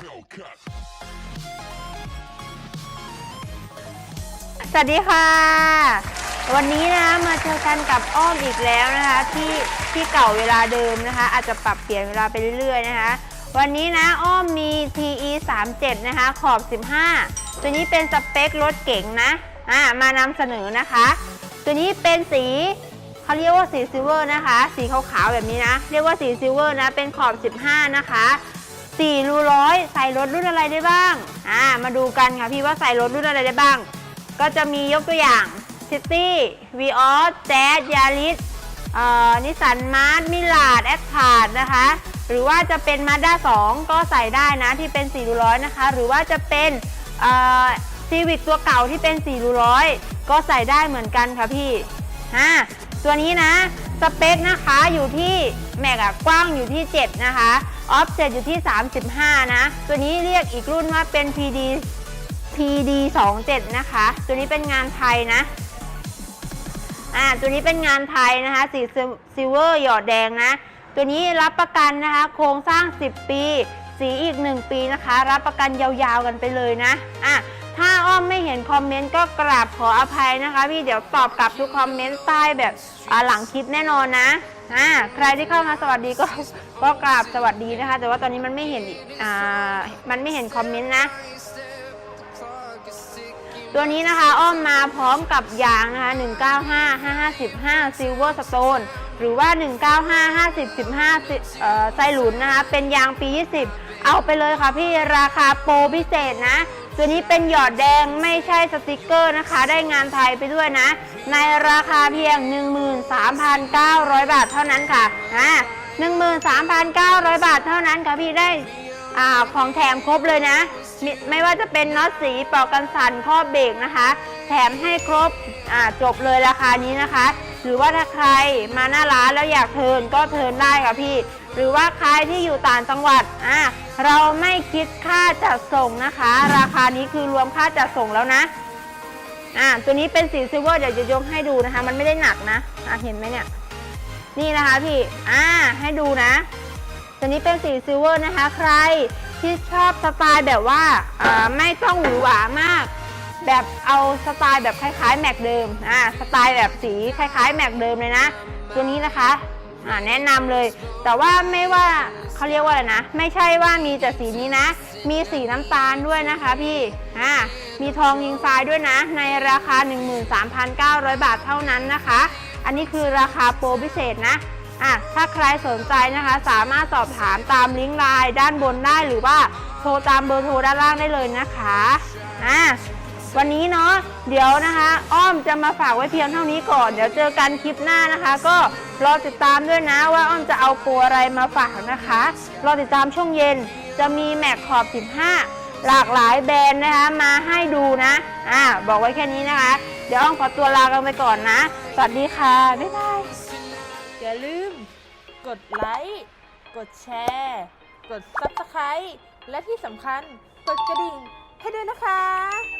Hellcat. สวัสดีค่ะ วันนี้นะมาเจอกันกับอ้อมอีกแล้วนะคะที่ที่เก่าเวลาเดิมนะคะ อาจจะปรับเปลี่ยนเวลาไปเรื่อยๆนะคะ วันนี้นะอ้อมมี TE 3 7นะคะขอบ 15 ตัวนี้เป็นสเปครถเก๋งนะอ่ามานำเสนอนะคะ ตัวนี้เป็นสีเขาเรียกว่าสีซิลเวอร์นะคะ สีขาวๆแบบนี้นะ เรียกว่าสีซิลเวอร์นะเป็นขอบ 15 นะคะ 4รูร้อยใส่รถรุ่นอะไรได้บ้างอ่ามาดูกันค่ะพี่ว่าใส่รถรุ่นอะไรได้บ้าง ก็จะมียกตัวอย่างซิตี้วีออสแจ๊สยาริสนิสันมาร์ทมิลาดแอดพาร์ดนะคะ หรือว่าจะเป็นมาด้า2ก็ใส่ได้นะที่เป็น4รูร้อยนะคะ หรือว่าจะเป็นซีวิกตัวเก่าที่เป็น4รูร้อยก็ใส่ได้เหมือนกันค่ะพี่อ่าตัวนี้นะ สเปคนะคะอยู่ที่แม็กอะกว้างอยู่ที่ 7 นะคะออฟเซตอยู่ที่ 35 นะ ตัวนี้เรียกอีกรุ่นว่าเป็น PD PD 2 7นะคะ ตัวนี้เป็นงานไทยนะอ่าตัวนี้เป็นงานไทยนะคะสีซิลเวอร์หยอดแดงนะ ตัวนี้รับประกันนะคะ โครงสร้าง 10 ปี สีอีก 1 ปีนะคะ รับประกันยาวๆกันไปเลยนะอะ ถ้าอ้อมไม่เห็นคอมเมนต์ก็กราบขออภัยนะคะ พี่เดี๋ยวตอบกลับทุกคอมเมนต์ใต้แบบหลังคลิปแน่นอนนะอ่าใครที่เข้ามาสวัสดีก็ก็กราบสวัสดีนะคะ แต่ว่าตอนนี้มันไม่เห็นอ่ามันไม่เห็นคอมเมนต์นะ ตัวนี้นะคะอ้อมมาพร้อมกับยางนะคะ 195 555 Silver Stone หรือว่า 195 50 15เอ่อไซหลุนนะคะ เป็นยางปี 20 เอาไปเลยค่ะพี่ราคาโปรพิเศษนะ ตัวนี้เป็นหยอดแดงไม่ใช่สติกเกอร์นะคะ ได้งานไทยไปด้วยนะ ในราคาเพียง 13,900 บาทเท่านั้นค่ะอ่า13,900 บาทเท่านั้นค่ะพี่ได้อ่าของแถมครบเลยนะมไม่ว่าจะเป็นน็อตสีปลอกกันสั่นข้อเบรกนะคะ แถมให้ครบอ่าจบเลยราคานี้นะคะ หรือว่าถ้าใครมาหน้าร้านแล้วอยากเทินก็เทินได้ค่ะพี่ หรือว่าใครที่อยู่ต่างจังหวัดอ่าเราไม่คิดค่าจัดส่งนะคะ ราคานี้คือรวมค่าจัดส่งแล้วนะอ่าตัวนี้เป็นสีซิลเวอร์เดี๋ยวจะยกให้ดูนะคะ มันไม่ได้หนักนะอะเห็นไหมเนี่ย นี่นะคะพี่อ่าให้ดูนะ ตัวนี้เป็นสีซิลเวอร์นะคะ ใครที่ชอบสไตล์แบบว่าอ่าไม่ต้องหวือหวามาก แบบเอาสไตล์แบบคล้ายๆแม็กเดิมอ่าสไตล์แบบสีคล้ายๆแม็กเดิมเลยนะ ตัวนี้นะคะอ่าแนะนำเลย แต่ว่าไม่ว่าเขาเรียกว่าอะไรนะ ไม่ใช่ว่ามีแต่สีนี้นะ มีสีน้ำตาลด้วยนะคะพี่อ่ามีทองยิงทรายด้วยนะ ในราคา 13,900 บาทเท่านั้นนะคะ อันนี้คือราคาโปรพิเศษนะอะถ้าใครสนใจนะคะ สามารถสอบถามตามลิงก์ไลน์ด้านบนได้หรือว่าโทรตามเบอร์โทรด้านล่างได้เลยนะคะอะ วันนี้เนาะเดี๋ยวนะคะ อ้อมจะมาฝากไว้เพียงเท่านี้ก่อน เดี๋ยวเจอกันคลิปหน้านะคะ ก็รอติดตามด้วยนะว่าอ้อมจะเอาโปรอะไรมาฝากนะคะ รอติดตามช่วงเย็นจะมีแม็กขอบ 15 หลากหลายแบรนด์นะคะมาให้ดูนะอะบอกไว้แค่นี้นะคะ เดี๋ยวอ้อมขอตัวลากันไปก่อนนะ สวัสดีค่ะ บ๊ายบาย อย่าลืม กดไลค์กดแชร์ กด Subscribe และที่สำคัญกดกระดิ่งให้ด้วยนะคะ